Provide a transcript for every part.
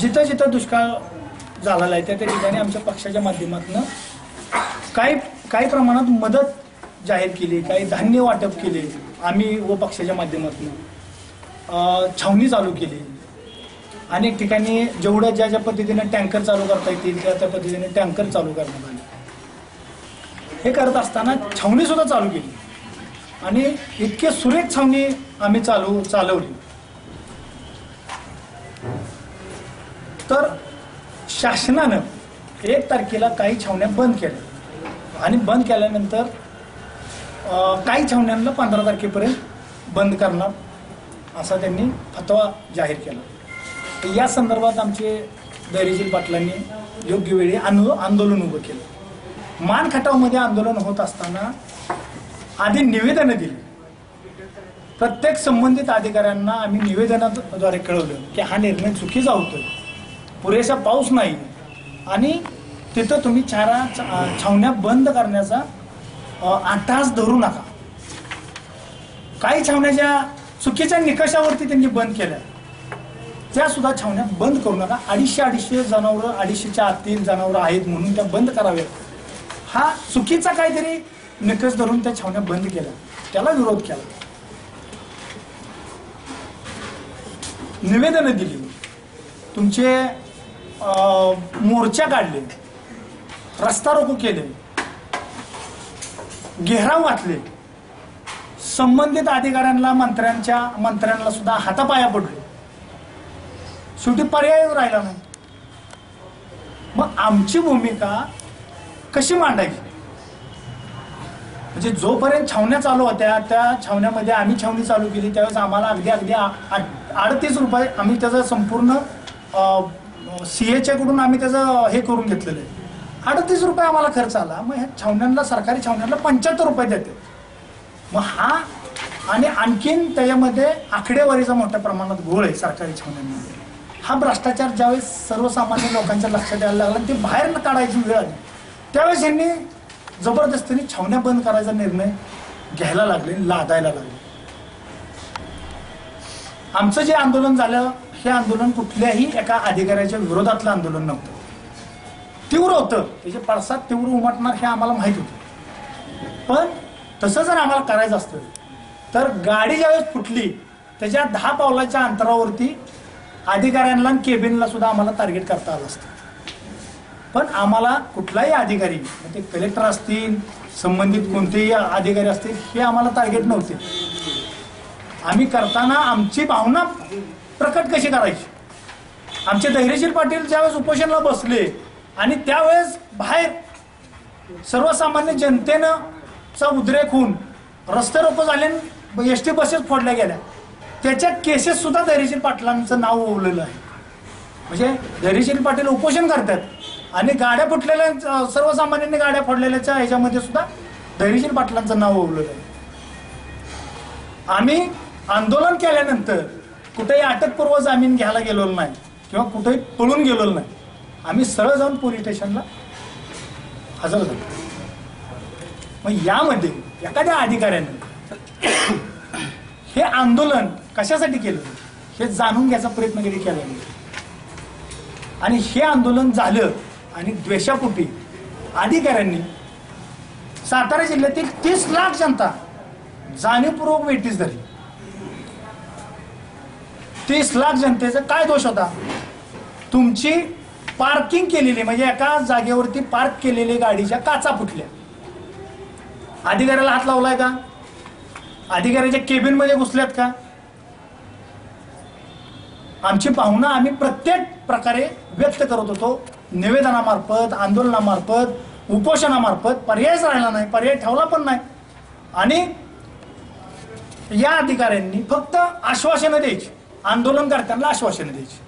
जिथं जिथं दुष्काळ झालेला आहे त्या त्या ठिकाणी आमच्या पक्षाच्या माध्यमातून काही काही प्रमाणात मदत जाहीर केली काही धान्य वाटप केले आम्ही व पक्षाच्या माध्यमातून. छावणी चालू केली. अनेक ठिकाणी जेवढं ज्या ज्या पद्धतीने टँकर चालू करता येतील त्या त्या पद्धतीने टँकर चालू करण्यात आले. हे करत असताना छावणी सुद्धा चालू केली. आणि इतके सुरेख छावणी आम्ही चालू चालवली. तर शासनानं एक तारखेला काही छावण्या बंद केल्या. आणि बंद केल्यानंतर काही छावण्यांना पंधरा तारखेपर्यंत बंद करणार असा त्यांनी फतवा जाहीर केला. या संदर्भात आमचे दैरेशील पाटलांनी योग्य वेळी आंदो आंदोलन उभं केलं. मान खटावमध्ये आंदोलन होत असताना आधी निवेदनं दिली. प्रत्येक संबंधित अधिकाऱ्यांना आम्ही निवेदनाद्वारे कळवलं की हा निर्णय चुकीचा होतोय. पुरेसा पाऊस नाही. आणि तिथं तुम्ही चारा छा- छावण्या बंद करण्याचा आटास धरू नका. काही छावण्याच्या चुकीच्या निकषावरती त्यांनी बंद केल्या. त्या सुद्धा छावण्या बंद करू नका. अडीचशे अडीचशे जनावरं अडीचशेच्या आतील जनावरं आहेत म्हणून त्या बंद कराव्यात. हा चुकीचा काहीतरी निकष धरून त्या छावण्या बंद केल्या. त्याला विरोध केला. निवेदनं दिली. तुमचे मोर्चा काढले. रस्ता रोको केले. घेराव घातले. संबंधित अधिकाऱ्यांना मंत्र्यांच्या मंत्र्यांना सुद्धा हातापाया पडले. शेवटी पर्याय राहिला नाही. मग आमची भूमिका कशी मांडायची? म्हणजे जोपर्यंत छावण्या चालू होत्या त्या छावण्यामध्ये आम्ही छावणी चालू केली त्यावेळेस आम्हाला अगदी अगदी अडतीस रुपये आम्ही त्याचं संपूर्ण सीएच्या कडून आम्ही त्याचं हे करून घेतलेलं आहे. अडतीस रुपये आम्हाला खर्च आला. मग ह्या छावण्यांना सरकारी छावण्यांना पंच्याहत्तर रुपये देते. मग हा आणि आणखीन त्याच्यामध्ये आकडेवारीचा मोठ्या प्रमाणात घोळ आहे सरकारी छावण्यांमध्ये. हा भ्रष्टाचार ज्यावेळेस सर्वसामान्य लोकांच्या लक्षात यायला लागला ते बाहेर न काढायची वेळ आली त्यावेळेस यांनी जबरदस्तीने छावण्या बंद करायचा निर्णय घ्यायला लागले लादायला लागले. आमचं जे आंदोलन झालं हे आंदोलन कुठल्याही एका अधिकाऱ्याच्या विरोधातलं आंदोलन नव्हतं. तीव्र होतं. त्याचे पडसाद तीव्र उमटणार हे आम्हाला माहीत होतं. पण तसं जर आम्हाला करायचं असतं तर गाडी ज्यावेळेस फुटली त्याच्या दहा पावलाच्या अंतरावरती अधिकाऱ्यांना केबिनला सुद्धा आम्हाला टार्गेट करता आलं असतं. पण आम्हाला कुठलाही अधिकारी ते कलेक्टर असतील संबंधित कोणतेही अधिकारी असतील हे आम्हाला टार्गेट नव्हते. आम्ही करताना आमची भावना प्रकट कशी करायची? आमचे धैर्यशील पाटील ज्यावेळेस उपोषणाला बसले आणि त्यावेळेस बाहेर सर्वसामान्य जनतेनं चा उद्रेक होऊन रस्ते रोको झाले एस टी बसेस फोडल्या गेल्या. त्याच्या केसेस सुद्धा धैर्यशील पाटलांचं नाव ओवलेलं आहे. म्हणजे धैर्यशील पाटील उपोषण करतात आणि गाड्या फुटलेल्या सर्वसामान्यांनी गाड्या फोडलेल्याच्या ह्याच्यामध्ये सुद्धा धैर्यशील पाटलांचं नाव ओवलेलं आहे. आम्ही आंदोलन केल्यानंतर कुठेही अटकपूर्व जामीन घ्यायला गेलेलो नाही किंवा कुठेही पळून गेलेलो नाही. आम्ही सरळ जाऊन पोलीस स्टेशनला हजर झालो. मग यामध्ये एखाद्या अधिकाऱ्याने हे आंदोलन कशासाठी केलं? हे जाणून घ्यायचा प्रयत्न कधी केला आणि हे आंदोलन झालं आणि द्वेषापोटी अधिकाऱ्यांनी सातारा जिल्ह्यातील तीस लाख जनता जाणीवपूर्वक वेटीस धरली. तीस लाख जनतेचा काय दोष होता? तुमची पार्किंग केलेली म्हणजे एका जागेवरती पार्क केलेली गाडीच्या काचा फुटल्या. अधिकाऱ्याला हात लावलाय का? अधिकाऱ्याच्या केबिनमध्ये घुसल्यात का? आमची पाहुणा आम्ही प्रत्येक प्रकारे व्यक्त करत होतो. निवेदनामार्फत आंदोलनामार्फत उपोषणामार्फत पर्यायच राहिला नाही पर्याय ठेवला पण नाही. आणि या अधिकाऱ्यांनी फक्त आश्वासनं द्यायची. आंदोलनकर्त्यांना आश्वासन द्यायची.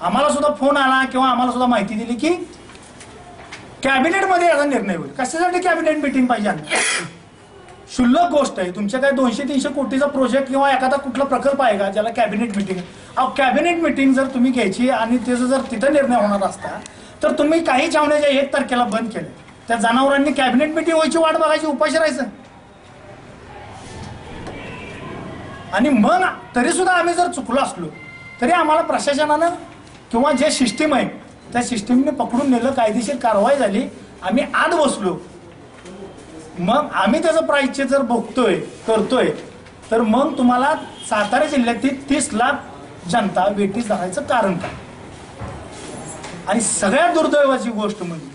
आम्हाला सुद्धा फोन आला किंवा आम्हाला सुद्धा माहिती दिली की कॅबिनेटमध्ये याचा निर्णय होईल. कशासाठी कॅबिनेट मिटिंग पाहिजे आम्ही? गोष्ट आहे. तुमच्या काय दोनशे तीनशे कोटीचा प्रोजेक्ट किंवा एखादा कुठला प्रकल्प आहे का ज्याला कॅबिनेट मिटिंग अहो कॅबिनेट मिटिंग जर तुम्ही घ्यायची आणि त्याचा जर तिथं निर्णय होणार असता तर तुम्ही काही छावण्याच्या एक तारखेला बंद केले त्या जनावरांनी कॅबिनेट मिटिंग व्हायची वाट बघायची उपाशी राहायचं. आणि मग तरी सुद्धा आम्ही जर चुकलो असलो तरी आम्हाला प्रशासनानं किंवा जे सिस्टीम आहे त्या सिस्टीमने पकडून नेलं कायदेशीर कारवाई झाली आम्ही आत बसलो. मग आम्ही त्याचं प्रायश्चित जर बघतोय करतोय तर मग तुम्हाला सातारा जिल्ह्यातील तीस लाख जनता वेटीस धरायचं कारण काय? आणि सगळ्यात दुर्दैवाची गोष्ट म्हणजे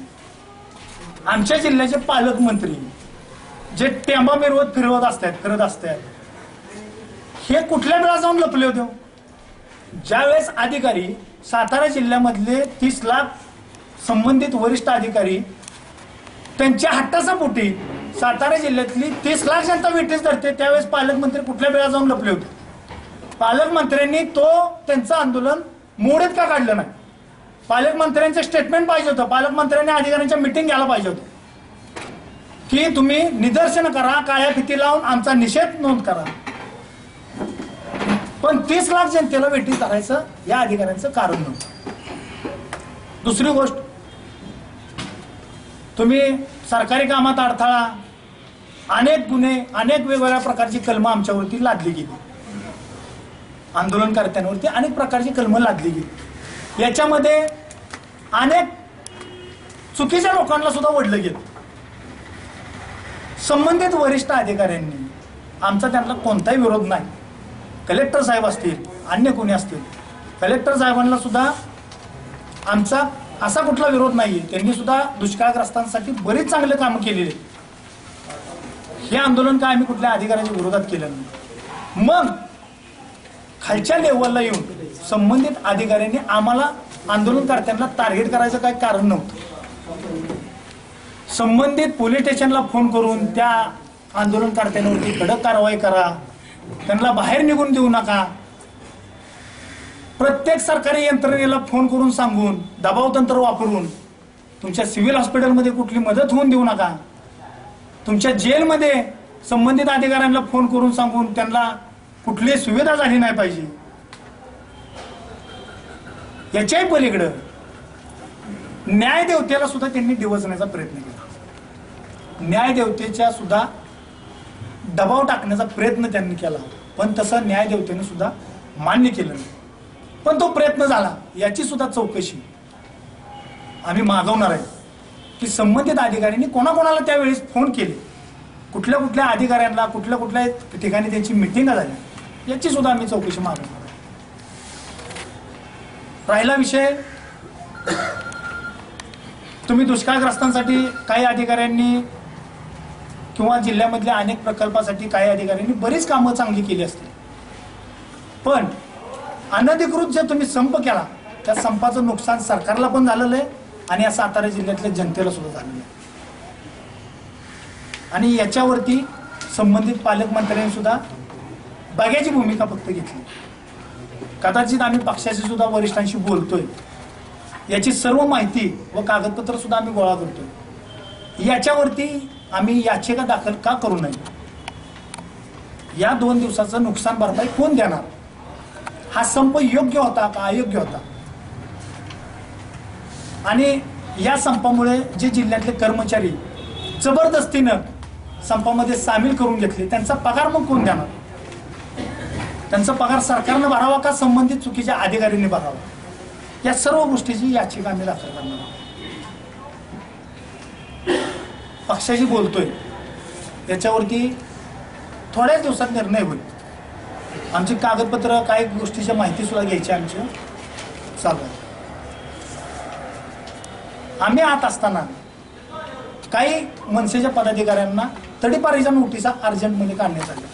आमच्या जिल्ह्याचे पालकमंत्री जे टेंबा मिरवत फिरवत असतात करत असतात हे कुठल्या वेळा जाऊन लपले होते? ज्यावेळेस अधिकारी सातारा जिल्ह्यामधले तीस लाख संबंधित वरिष्ठ अधिकारी त्यांच्या हट्टाचा पोटी सातारा जिल्ह्यातली तीस लाख जनता वेटीस धरते त्यावेळेस पालकमंत्री कुठल्या वेळा जाऊन लपले होते? पालकमंत्र्यांनी तो त्यांचं आंदोलन मोडीत का काढलं नाही? पालकमंत्र्यांचं स्टेटमेंट पाहिजे होतं. पालकमंत्र्यांनी अधिकाऱ्यांच्या मिटिंग घ्यायला पाहिजे होतं. की तुम्ही निदर्शन करा काळ्या फिती लावून आमचा निषेध नोंद करा. पण तीस लाख जनतेला वेटीस धरायचं या अधिकाऱ्यांचं कारण नव्हतं. दुसरी गोष्ट तुम्ही सरकारी कामात अडथळा अनेक गुन्हे अनेक वेगवेगळ्या प्रकारची कलमं आमच्यावरती लादली गेली. आंदोलनकर्त्यांवरती अनेक प्रकारची कलमं लादली गेली. याच्यामध्ये अनेक चुकीच्या लोकांना सुद्धा ओढलं गेलं. संबंधित वरिष्ठ अधिकाऱ्यांनी आमचा त्यांना कोणताही विरोध नाही. कलेक्टर साहेब असतील अन्य कोणी असतील कलेक्टर साहेबांना सुद्धा आमचा असा कुठला विरोध नाही त्यांनी सुद्धा दुष्काळग्रस्तांसाठी बरीच चांगले कामं केलेली आहेत. हे आंदोलन काय आम्ही कुठल्या अधिकाऱ्याच्या विरोधात केलं नाही. मग खालच्या लेवलला येऊन संबंधित अधिकाऱ्यांनी आम्हाला आंदोलनकर्त्यांना टार्गेट करायचं काही कारण नव्हतं. संबंधित पोलीस स्टेशनला फोन करून त्या आंदोलनकर्त्यांवरती कडक कारवाई करा. त्यांना बाहेर निघून देऊ नका. प्रत्येक सरकारी यंत्रणेला फोन करून सांगून दबाव तंत्र वापरून तुमच्या सिव्हिल हॉस्पिटलमध्ये कुठली मदत होऊन देऊ नका. तुमच्या जेलमध्ये संबंधित अधिकाऱ्यांना फोन करून सांगून त्यांना कुठली सुविधा झाली नाही पाहिजे. याच्याही पलीकडं न्यायदेवतेला सुद्धा त्यांनी डिवचण्याचा प्रयत्न केला. न्यायदेवतेच्या सुद्धा दबाव टाकण्याचा प्रयत्न त्यांनी केला. पण तसं न्यायदेवतेने सुद्धा मान्य केलं नाही. पण तो प्रयत्न झाला. याची सुद्धा चौकशी. आम्ही मागवणार आहे की संबंधित अधिकाऱ्यांनी कोणाकोणाला त्यावेळेस फोन केले. कुठल्या कुठल्या अधिकाऱ्यांना कुठल्या कुठल्या ठिकाणी त्यांची मिटिंग झाली. याची सुद्धा आम्ही चौकशी मागवणार आहे. राहिला विषय. तुम्ही दुष्काळग्रस्तांसाठी काही अधिकाऱ्यांनी किंवा जिल्ह्यामधल्या अनेक प्रकल्पासाठी काही अधिकाऱ्यांनी बरीच कामं चांगली केली असतील. पण अनधिकृत जे तुम्ही संप केला त्या संपाचं नुकसान सरकारला पण झालेलं आहे आणि या सातारा जिल्ह्यातल्या जनतेला सुद्धा झालेलं आहे. आणि याच्यावरती संबंधित पालकमंत्र्यांनी सुद्धा बघ्याची भूमिका फक्त घेतली. कदाचित आम्ही पक्षाशी सुद्धा वरिष्ठांशी बोलतोय. याची सर्व माहिती व कागदपत्र सुद्धा आम्ही गोळा करतोय. याच्यावरती आम्ही याचिका दाखल का करू नये? या दोन दिवसाचं नुकसान भरपाई कोण देणार? हा संप योग्य होता का अयोग्य होता? आणि या संपामुळे जे जिल्ह्यातले कर्मचारी जबरदस्तीनं संपामध्ये सामील करून घेतले त्यांचा पगार मग कोण देणार? त्यांचा पगार सरकारनं भरावा का संबंधित चुकीच्या अधिकाऱ्यांनी भरावा? या सर्व गोष्टीची याचिका आम्ही दाखल करणार आहोत. पक्षाशी बोलतोय. याच्यावरती थोड्याच दिवसात निर्णय होईल. आमची कागदपत्र काही गोष्टीच्या माहिती सुद्धा घ्यायची आमची चालू आहे आम्ही आत असताना काही मनसेच्या पदाधिकाऱ्यांना तडीपारीच्या नोटिसा अर्जंटमध्ये काढण्यात आल्या.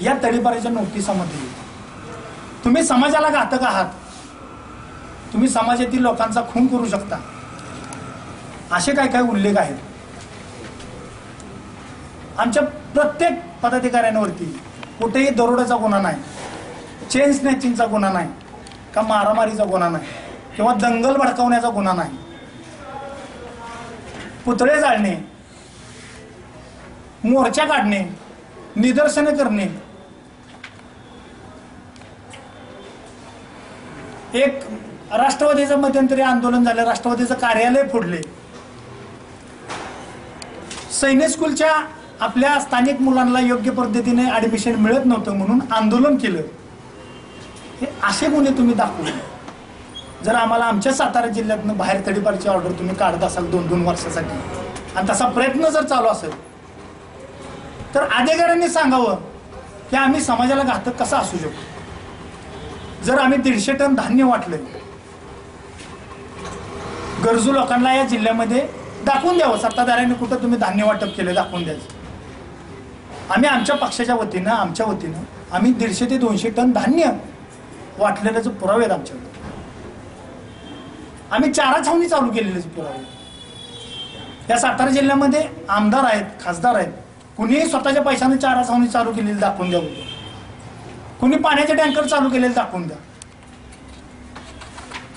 या तडीपारीच्या नोटिसामध्ये तुम्ही समाजाला घातक आहात. तुम्ही समाजातील लोकांचा खून करू शकता. असे काय काय उल्लेख आहेत? आमच्या प्रत्येक पदाधिकाऱ्यांवरती कुठेही दरोड्याचा गुन्हा नाही चेन स्नॅचिंगचा गुन्हा नाही का मारामारीचा गुन्हा नाही किंवा दंगल भडकवण्याचा गुन्हा नाही. पुतळे जाळणे मोर्चा काढणे निदर्शने करणे. एक राष्ट्रवादीचं मध्यंतरी आंदोलन झालं राष्ट्रवादीचं कार्यालय फोडले. सैन्य स्कूलच्या आपल्या स्थानिक मुलांना योग्य पद्धतीने ऍडमिशन मिळत नव्हतं म्हणून आंदोलन केलं. हे असे गुन्हे तुम्ही दाखवले. जर आम्हाला आमच्या सातारा जिल्ह्यातनं बाहेर तडीपारची ऑर्डर तुम्ही काढत असाल दोन दोन वर्षासाठी आणि तसा प्रयत्न जर चालू असेल तर अधिकाऱ्यांनी सांगावं की आम्ही समाजाला घातक कसा असू शकतो जर आम्ही दीडशे टन धान्य वाटलं गरजू लोकांना या जिल्ह्यामध्ये दाखवून द्यावं. सत्ताधाऱ्यांनी कुठं तुम्ही धान्य वाटप केलं दाखवून द्यायचं. आम्ही आमच्या पक्षाच्या वतीनं आमच्या वतीनं आम्ही दीडशे ते दोनशे टन धान्य वाटलेल्याचं पुरावे आहेत आमच्याकडे. आम्ही चारा छावणी चालू केलेल्याचे पुरावे या सातारा जिल्ह्यामध्ये आमदार आहेत खासदार आहेत. कुणीही स्वतःच्या पैशाने चारा छावणी चालू केलेली दाखवून द्या कुणी पाण्याचे टँकर चालू केलेले दाखवून द्या.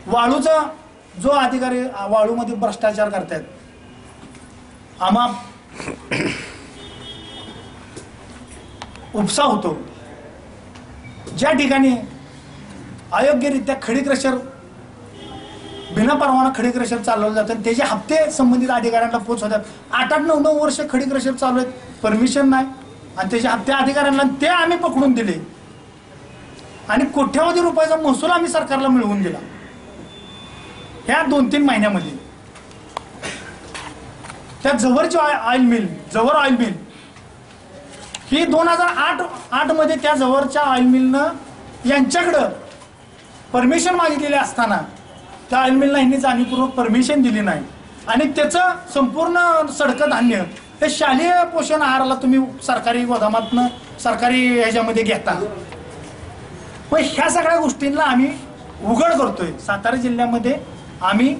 वाळूचा जो अधिकारी वाळूमध्ये भ्रष्टाचार करतायत आम्हा उपसा होतो. ज्या ठिकाणी अयोग्यरित्या खडी क्रशर बिना परवाना खडी क्रशर चालवलं जातं आणि त्याचे हप्ते संबंधित अधिकाऱ्यांना पोच होतात आठ आठ नऊ नऊ वर्ष खडी क्रशर चालू आहेत. परमिशन नाही. आणि त्याचे हप्ते अधिकाऱ्यांना ते आम्ही पकडून दिले. आणि कोट्यावधी रुपयाचा महसूल आम्ही सरकारला मिळवून दिला. ह्या दोन तीन महिन्यामध्ये. त्या जवळची ऑइल मिल जवळ ऑइल मिल. ही दोन हजार आठ आठमध्ये त्या जवळच्या ऑइल मिलनं यांच्याकडं परमिशन मागितलेले असताना त्या ऑइल मिलला यांनी जाणीवपूर्वक परमिशन दिली नाही. आणि त्याचं संपूर्ण सडकं धान्य हे शालेय पोषण आहाराला तुम्ही सरकारी गोदामातनं सरकारी ह्याच्यामध्ये घेता. पण ह्या सगळ्या गोष्टींना आम्ही उघड करतोय. सातारा जिल्ह्यामध्ये आम्ही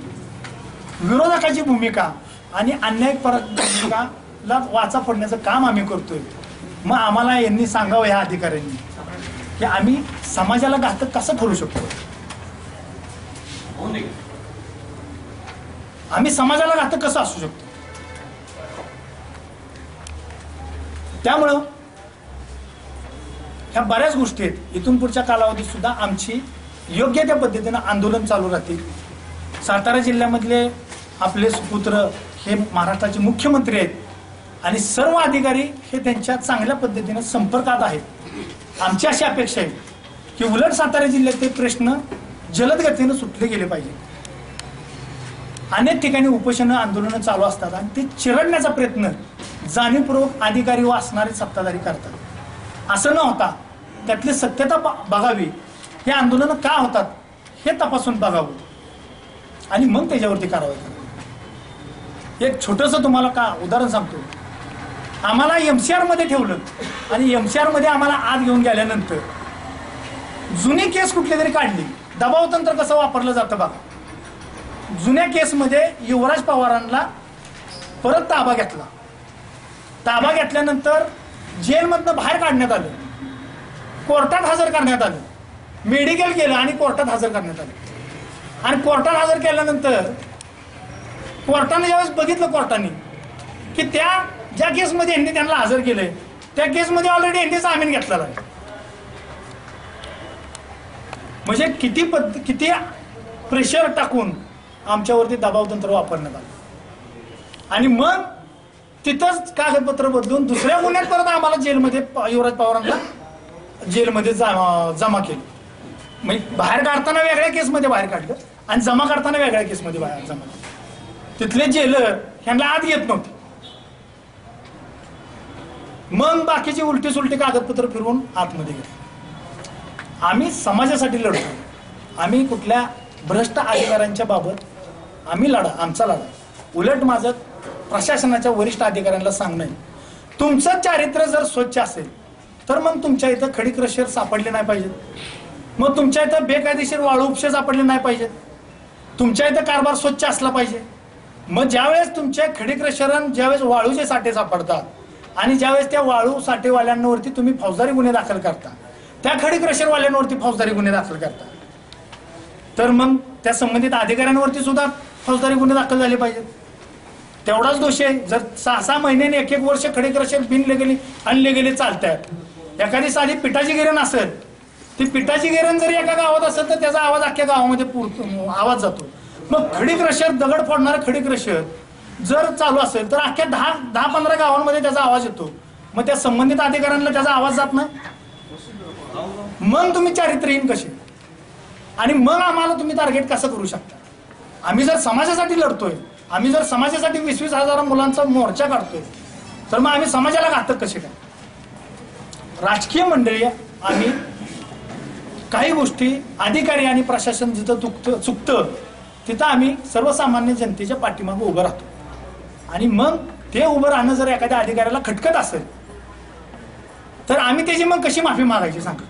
विरोधकाची भूमिका आणि अन्यायपरक भूमिकाला वाचा पडण्याचं काम आम्ही करतोय. मग आम्हाला यांनी सांगावं ह्या अधिकाऱ्यांनी. की आम्ही समाजाला घातक कसं ठरू शकतो? आम्ही समाजाला घातक कसं असू शकतो? त्यामुळं ह्या बऱ्याच गोष्टी आहेत. इथून पुढच्या कालावधीत सुद्धा आमची योग्य त्या पद्धतीनं आंदोलन चालू राहतील. सातारा जिल्ह्यामधले आपले सुपुत्र हे महाराष्ट्राचे मुख्यमंत्री आहेत. आणि सर्व अधिकारी हे त्यांच्या चांगल्या पद्धतीने संपर्कात आहेत. आमची अशी अपेक्षा आहे की उलट सातारा जिल्ह्यात ते प्रश्न जलद गतीनं सुटले गेले पाहिजे. अनेक ठिकाणी उपोषणं आंदोलनं चालू असतात आणि ते चिरडण्याचा प्रयत्न जाणीवपूर्वक अधिकारी व असणारे सत्ताधारी करतात. असं न होता त्यातली सत्यता ब- बघावी हे आंदोलनं का होतात हे तपासून बघावं. आणि मग त्याच्यावरती कारवाई करावी. एक छोटस तुम्हाला का उदाहरण सांगतो. आम्हाला एम सी आरमध्ये ठेवलं आणि एम सी आरमध्ये आम्हाला आत घेऊन गेल्यानंतर जुनी केस कुठली तरी काढली. दबाव तंत्र कसं वापरलं जातं बघा. जुन्या केसमध्ये युवराज पवारांना परत ताबा घेतला. ताबा घेतल्यानंतर जेलमधनं बाहेर काढण्यात आलं. कोर्टात हजर करण्यात आलं. मेडिकल केलं आणि कोर्टात हजर करण्यात आलं. आणि कोर्टात हजर केल्यानंतर कोर्टाने ज्यावेळेस बघितलं कोर्टाने की त्या ज्या केसमध्ये यांनी त्यांना हजर केलंय त्या केसमध्ये ऑलरेडी यांनी जामीन घेतलेला आहे. म्हणजे किती पद्ध किती प्रेशर टाकून आमच्यावरती दबाव तंत्र वापरण्यात आलं. आणि मग तिथंच कागदपत्र बदलून दुसऱ्या गुन्ह्यात परत आम्हाला जेलमध्ये युवराज पवारांना जेलमध्ये जा- जमा केलं. म्हणजे बाहेर काढताना वेगळ्या केसमध्ये बाहेर काढलं आणि जमा करताना वेगळ्या केसमध्ये बाहेर जमा केलं. तिथले जेलर ह्यांना आत येत नव्हते. मग बाकीची उलटी सुलटी कागदपत्र फिरवून आतमध्ये गेले. आम्ही समाजासाठी लढतो. आम्ही कुठल्या भ्रष्ट अधिकाऱ्यांच्या बाबत आम्ही लढा आमचा लढा. उलट माझं प्रशासनाच्या वरिष्ठ अधिकाऱ्यांना सांगणं तुमचं चारित्र्य जर स्वच्छ असेल तर मग तुमच्या इथं खडी क्रशर सापडले नाही पाहिजेत. मग तुमच्या इथं बेकायदेशीर वाळू उपशे सापडले नाही पाहिजेत. तुमच्या इथं कारभार स्वच्छ असला पाहिजे. मग ज्यावेळेस तुमच्या खडी क्रशरण ज्यावेळेस वाळूचे साठे सापडतात आणि ज्यावेळेस त्या वाळू साठेवाल्यांवरती तुम्ही फौजदारी गुन्हे दाखल करता त्या खडी क्रशरवाल्यांवरती फौजदारी गुन्हे दाखल करता. तर मग त्या संबंधित अधिकाऱ्यांवरती सुद्धा फौजदारी गुन्हे दाखल झाले पाहिजेत. तेवढाच दोष आहे. जर सहा सहा महिन्याने एक एक वर्ष खडे क्रशर बिनले गेले आणले गेले चालतात एखादी साधी पिठाची गिरण असेल ती पिठाची गिरण जरी एका गावात असेल तर त्याचा आवाज अख्ख्या गावामध्ये पुर आवाज जातो. मग खडी क्रशर दगड फोडणारा खडी क्रशर जर चालू असेल तर अख्ख्या दहा दहा पंधरा गावांमध्ये त्याचा आवाज येतो. मग त्या संबंधित अधिकाऱ्यांना त्याचा आवाज जात नाही? मग तुम्ही चारित्र्यहीन कसे? आणि मग आम्हाला तुम्ही टार्गेट कसं करू शकता? आम्ही जर समाजासाठी लढतोय आम्ही जर समाजासाठी वीस वीस हजार मुलांचा मोर्चा काढतोय तर मग आम्ही समाजाला घातक कसे काय? राजकीय मंडळी आम्ही काही गोष्टी अधिकारी आणि प्रशासन जिथं चुकतं चुकतं तिथं आम्ही सर्वसामान्य जनतेच्या पाठीमागे उभं राहतो. आणि मग ते उभं राहणं जर एखाद्या अधिकाऱ्याला खटकत असेल तर आम्ही त्याची मग कशी माफी मागायची सांगा?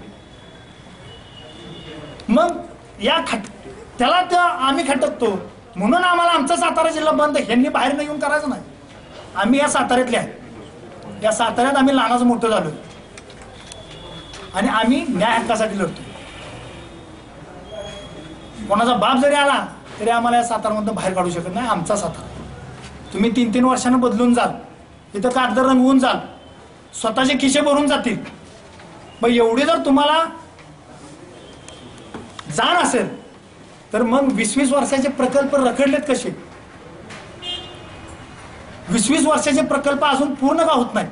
मग या खट त्याला त्या आम्ही खटकतो. म्हणून आम्हाला आमचा सातारा जिल्हा बंद ह्यांनी बाहेर न येऊन करायचं नाही. आम्ही या साताऱ्यातले आहे या साताऱ्यात आम्ही लहानाचं मोठं झालो आणि आम्ही न्याय हक्कासाठी लढतो कोणाचा बाप जरी आला तरी आम्हाला या सातारमधून बाहेर काढू शकत नाही. आमचा सातारा. तुम्ही तीन तीन वर्षानं बदलून जाल. इथं कागद रंगवून जाल. स्वतःचे खिशे भरून जातील. मग एवढी जर तुम्हाला जाण असेल तर मग वीस वीस वर्षाचे प्रकल्प रखडलेत कसे? वीस वीस वर्षाचे प्रकल्प अजून पूर्ण का होत नाही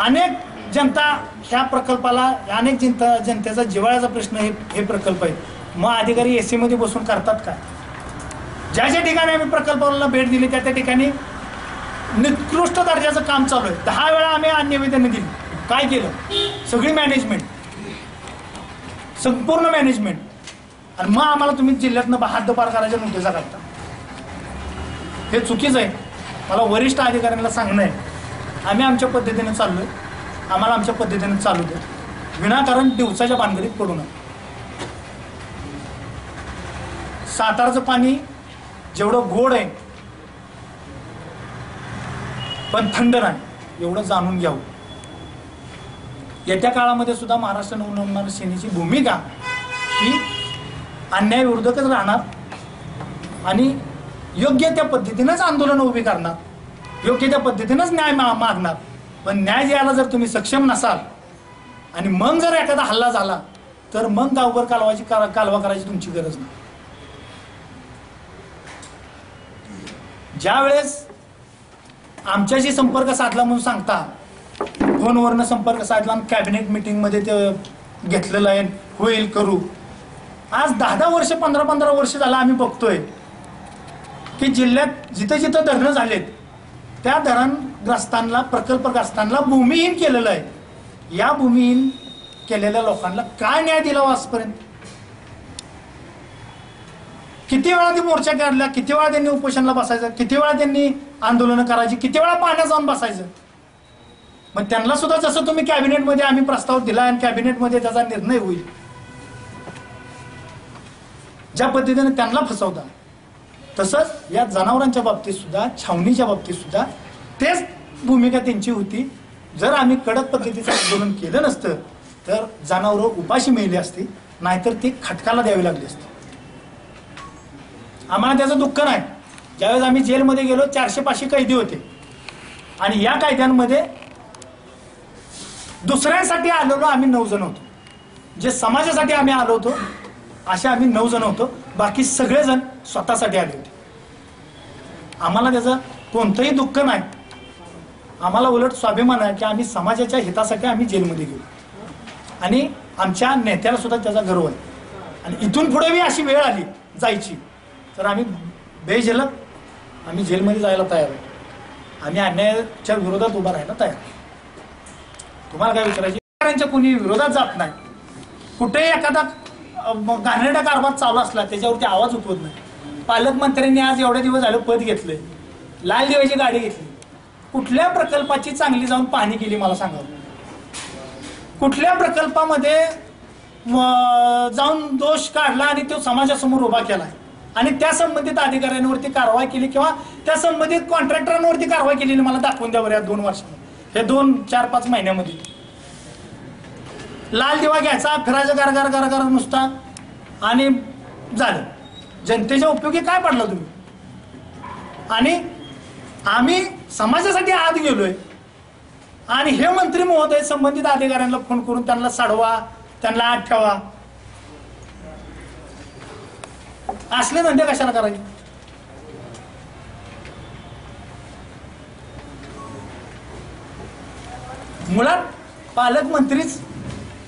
अनेक जनता ह्या प्रकल्पाला अनेक जनता जनतेचा जिव्हाळ्याचा प्रश्न हे हे प्रकल्प आहे मग अधिकारी एसी मध्ये बसून करतात काय? ज्या ज्या ठिकाणी आम्ही प्रकल्पाला भेट दिली त्या त्या ठिकाणी निकृष्ट दर्जाचं काम चालू आहे. दहा वेळा आम्ही निवेदन दिली. काय केलं? सगळी मॅनेजमेंट संपूर्ण मॅनेजमेंट आणि मग आम्हाला तुम्ही जिल्ह्यातनं हद्दपार करायच्या नोटीसा करता हे चुकीचं आहे. मला वरिष्ठ अधिकाऱ्यांना सांगणं आहे. आम्ही आमच्या पद्धतीने आहे आम्हाला आमच्या पद्धतीने चालू द्या विनाकारण दिवसाच्या भानगडीत पडू नये सातारचं पाणी जेवढं गोड आहे पण थंड नाही एवढं जाणून घ्यावं. येत्या काळामध्ये सुद्धा महाराष्ट्र नवनिर्माण सेनेची भूमिका ही अन्यायविरोधकच राहणार आणि योग्य त्या पद्धतीनंच आंदोलन उभी करणार योग्य त्या पद्धतीनंच न्याय मा- मागणार. पण न्याय द्यायला जर तुम्ही सक्षम नसाल आणि मग जर एखादा हल्ला झाला तर मग गावभर कालवाची कालवा करायची तुमची गरज नाही. ज्या वेळेस आमच्याशी संपर्क साधला म्हणून सांगता फोनवरनं संपर्क साधला आणि कॅबिनेट मिटिंगमध्ये ते घेतलेलं आहे होईल करू. आज दहा दहा वर्ष पंधरा पंधरा वर्ष झालं आम्ही बघतोय की जिल्ह्यात जिथं जिथं धरणं झालेत त्या धरण ग्रस्तांना प्रकल्पग्रस्तांना भूमिहीन केलेलं आहे. या भूमिहीन केलेल्या लोकांना काय न्याय दिला हो आजपर्यंत? किती वेळा ते मोर्चा काढला किती वेळा त्यांनी उपोषणला बसायचं किती वेळा त्यांनी आंदोलनं करायची किती वेळा पाण्यात जाऊन बसायचं? मग त्यांना सुद्धा जसं तुम्ही कॅबिनेटमध्ये आम्ही प्रस्ताव दिला आणि कॅबिनेटमध्ये त्याचा निर्णय होईल. ज्या पद्धतीने त्यांना फसवता तसंच या जनावरांच्या बाबतीत सुद्धा छावणीच्या बाबतीत सुद्धा तेच भूमिका त्यांची होती. जर आम्ही कडक पद्धतीचं आंदोलन केलं नसतं तर जनावरं उपाशी मिळली असती नाहीतर ती खटकाला द्यावी लागली असती. आम्हाला त्याचं दुःख नाही. ज्यावेळेस आम्ही जेलमध्ये गेलो चारशे पाचशे कैदी होते. आणि या कायद्यांमध्ये दुसऱ्यांसाठी आलेलो आम्ही नऊ जण होतो. जे समाजासाठी आम्ही आलो होतो असे आम्ही नऊ जण होतो. बाकी सगळेजण स्वतःसाठी आले होते. आम्हाला त्याचं कोणतंही दुःख नाही. आम्हाला उलट स्वाभिमान आहे की आम्ही समाजाच्या हितासाठी आम्ही जेलमध्ये गेलो. आणि आमच्या नेत्याला सुद्धा त्याचा गर्व आहे. आणि इथून पुढे मी अशी वेळ आली जायची तर आम्ही बेजेल आम्ही जेलमध्ये जायला तयार आहे. आम्ही अन्यायाच्या विरोधात उभा राहायला तयार तुम्हाला काय विचारायचे? अधिकाऱ्यांच्या कोणी विरोधात जात नाही. कुठेही एखादा घाणेरडा कारभार चालू असला त्याच्यावरती आवाज उठवत नाही. पालकमंत्र्यांनी आज एवढे दिवस झालं पद घेतलंय. लाल दिव्याची गाडी घेतली. कुठल्या प्रकल्पाची चांगली जाऊन पाहणी केली मला सांगा. कुठल्या प्रकल्पामध्ये जाऊन दोष काढला आणि तो समाजासमोर उभा केला. आणि त्या संबंधित अधिकाऱ्यांवरती कारवाई केली किंवा त्या संबंधित कॉन्ट्रॅक्टरांवरती कारवाई केलेली मला दाखवून द्यावर या दोन वर्षामध्ये. हे दोन चार पाच महिन्यामध्ये. लाल दिवा घ्यायचा फिरायचा गारगार गारगार नुसता. आणि झालं. जनतेच्या उपयोगी काय पडलं तुम्ही? आणि आम्ही समाजासाठी आत गेलोय. आणि हे मंत्री महोदय संबंधित अधिकाऱ्यांना फोन करून त्यांना साडवा त्यांना आत ठेवा. असले धंदे कशाला करायचे? मुळात पालकमंत्रीच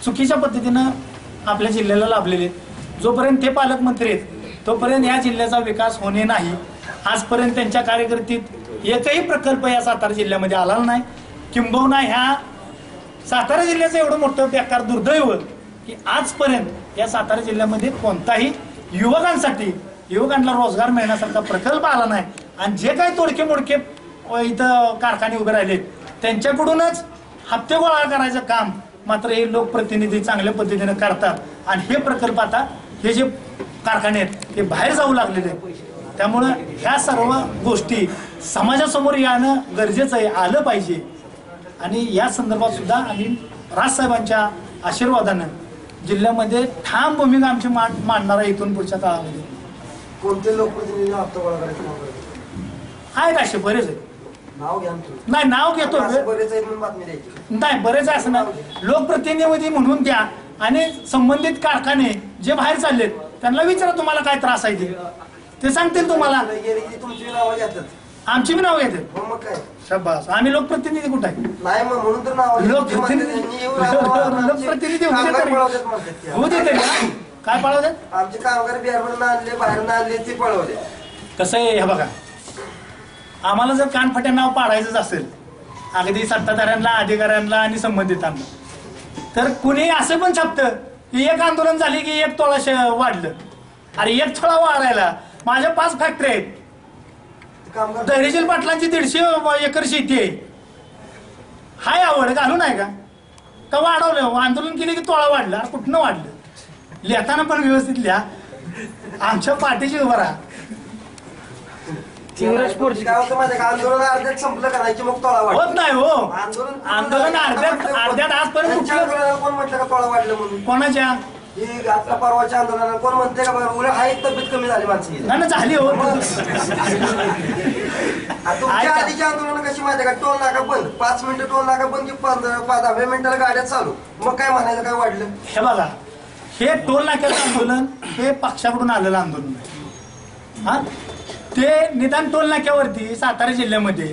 चुकीच्या पद्धतीनं आपल्या जिल्ह्याला लाभलेले जोपर्यंत ते पालकमंत्री आहेत तोपर्यंत या जिल्ह्याचा विकास होणे नाही. आजपर्यंत त्यांच्या कार्यकर्तीत एकही प्रकल्प या सातारा जिल्ह्यामध्ये आला नाही. किंबहुना ह्या सातारा जिल्ह्याचं एवढं मोठं बेकार दुर्दैव की आजपर्यंत या सातारा जिल्ह्यामध्ये कोणताही युवकांसाठी युवकांना रोजगार मिळण्यासारखा प्रकल्प आला नाही. आणि जे काही तोडके मोडके इथं कारखाने उभे राहिले त्यांच्याकडूनच हप्ते गोळा करायचं काम मात्र हे लोकप्रतिनिधी चांगल्या पद्धतीने करतात. आणि हे प्रकल्प आता हे जे कारखाने आहेत ते बाहेर जाऊ लागलेले आहेत. त्यामुळं ह्या सर्व गोष्टी समाजासमोर येणं गरजेचं आहे आलं पाहिजे. आणि या संदर्भात सुद्धा आम्ही राजसाहेबांच्या आशीर्वादानं जिल्ह्यामध्ये ठाम भूमिका आमची मांड मांडणार आहे इथून पुढच्या काळामध्ये. कोणते लोकप्रतिनिधी हप्ता गोळा करायचे नाव करायचे? आहेत असे बरेच आहेत. नाव घ्या ना तुम्ही. नाही नाव घेतो. असं बरेच आहेत म्हणून बातमी द्यायची. नाही बरेच आहे असं ना लोकप्रतिनिधी म्हणून द्या आणि संबंधित कारखाने जे बाहेर चाललेत त्यांना विचारा तुम्हाला काय त्रास आहे ते. ते सांगतील तुम्हाला. तुमची नावं घेतात. आमची बी नाव घेते मग काय? शब्बास आम्ही लोकप्रतिनिधी कुठे आहे? नाही मग म्हणून तर नाव लोकप्रतिनिधी लोकप्रतिनिधी होऊ दे तरी. होऊ दे तरी. काय पळवतात? आमचे कामगार बिहारमधून आणले बाहेर आणले ते पळवले. कसं आहे हे बघा. आम्हाला जर कानफट्या नाव पाडायचंच असेल अगदी सत्ताधाऱ्यांना अधिकाऱ्यांना आणि संबंधितांना तर कुणी असं पण छापतं की एक आंदोलन झाले की एक तोळा शे- वाढलं. अरे एक थोडा वाढायला माझ्या पाच फॅक्टरी आहेत. धैर्यशील पाटलांची दीडशे एकर शेती आहे. हाय आवड घालू नाही का? का वाढवलं आंदोलन केले की तोळा वाढलं कुठनं वाढलं? लिहिताना पण व्यवस्थित लिहा. आमच्या पाठीशी उभं राहा. आंदोलन अर्ध्यात संपलं का नाही की मग तोळा होत नाही हो. आंदोलन आंदोलन अर्ध्यात अर्ध्यात आजपर्यंत त्यांच्या कुठलं आंदोलनाला कोण म्हटलं का तोळा वाढलं म्हणून? कोणाच्या? ही आता परवाच्या आंदोलनाला कोण म्हणते का बरं? उलट एक तब्येत कमी झाली ना झाली हो. तुमच्या. आधीची आंदोलन कशी माहिती का? टोल नाका बंद. पाच मिनिटं टोल नाका बंद की पंधरा पाच दहाव्या मिनिटाला गाड्या चालू. मग काय म्हणायचं? काय वाढलं? हे बघा हे टोल नाक्याचं आंदोलन हे पक्षाकडून आलेलं आंदोलन आहे. हा? ते निदान टोल नाक्यावरती सातारा जिल्ह्यामध्ये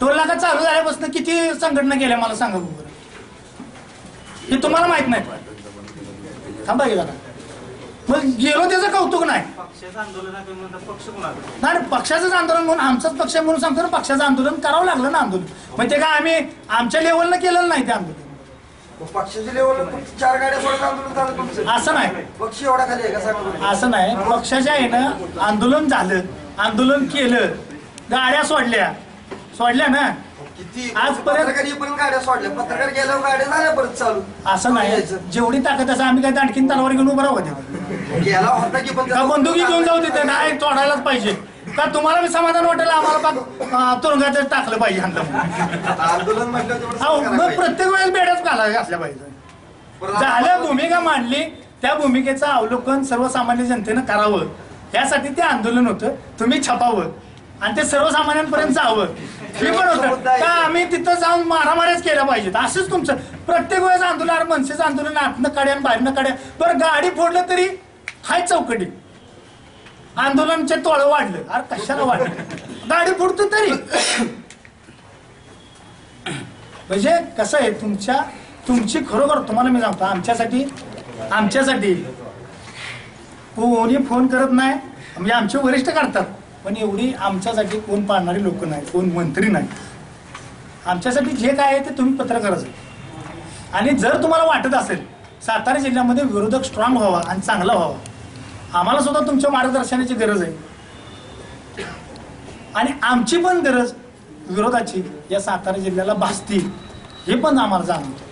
टोल नाका चालू झाल्यापासून किती संघटना केल्या मला सांगा बरं? हे तुम्हाला माहीत नाही थांबा गेला का मग गेलो त्याचं कौतुक नाही. पक्षाचं आंदोलन आहे म्हणतात पक्ष कोणाचा नाही नाही, पक्षाचंच आंदोलन म्हणून आमचंच पक्ष आहे म्हणून सांगतो ना पक्षाचं आंदोलन करावं लागलं ना आंदोलन. मग ते काय आम्ही आमच्या लेवलनं केलेलं नाही ते आंदोलन. पक्षाच्या लेवल चार गाड्या सोडून आंदोलन चालू तुमचं? असं नाही. पक्ष एवढा खाली आहे का सांगा बरं? असं नाही. पक्षाच्या यानं आंदोलन झालं. आंदोलन केलं. गाड्या सोडल्या. सोडल्या ना? किती? आजपर्यंत- पत्रकार येईपर्यंत गाड्या सोडल्या. पत्रकार गेल्यावर गाड्या झाल्या परत चालू. असं नाही. जेवढी ताकद असं आम्ही काय आणखीन तलवार घेऊन उभं राहू तिथं गेला होता की पण का बंदुकी घेऊन जाऊ तिथे? नाही तोडायलाच पाहिजे. का तुम्हाला बी समाधान वाटेल? आम्हाला पाक अं, तुरुंगात टाकलं पाहिजे आंदोलन म्हटलं तेवढं अहो, सहन मग. प्रत्येक वेळेस बेड्याच घालायला असल्या पाहिजे. परत झालं भूमिका मांडली. त्या भूमिकेचं अवलोकन सर्वसामान्य जनतेनं करावं. यासाठी ते आंदोलन होतं. तुम्ही छपावं. आणि ते सर्वसामान्यांपर्यंत जावं हे पण होतं. का आम्ही तिथं जाऊन मारामाऱ्याच केल्या पाहिजेत. असंच तुमचं. प्रत्येक वेळेस आंदोलन अरे मनसेचं आंदोलन आतनं आणि बाहेरनं काड्या. बरं गाडी फोडलं तरी हाय चौकटी. आंदोलनचे तोळ वाढलं. अरे कशाला वाढलं? गाडी फोडतो तरी. म्हणजे कसं आहे तुमच्या तुमची खरोखर तुम्हाला मी सांगतो आमच्यासाठी आमच्यासाठी कोणी फोन करत नाही. म्हणजे आमचे वरिष्ठ करतात. पण एवढी आमच्यासाठी कोण पाळणारी लोक नाही कोण मंत्री नाही आमच्यासाठी जे काय आहे ते तुम्ही पत्रकारच आणि जर तुम्हाला वाटत असेल सातारा जिल्ह्यामध्ये विरोधक स्ट्रॉंग व्हावा आणि चांगला व्हावा आम्हाला सुद्धा तुमच्या मार्गदर्शनाची गरज आहे. आणि आमची पण गरज विरोधाची या सातारा जिल्ह्याला भासतील हे पण आम्हाला जाणवतं.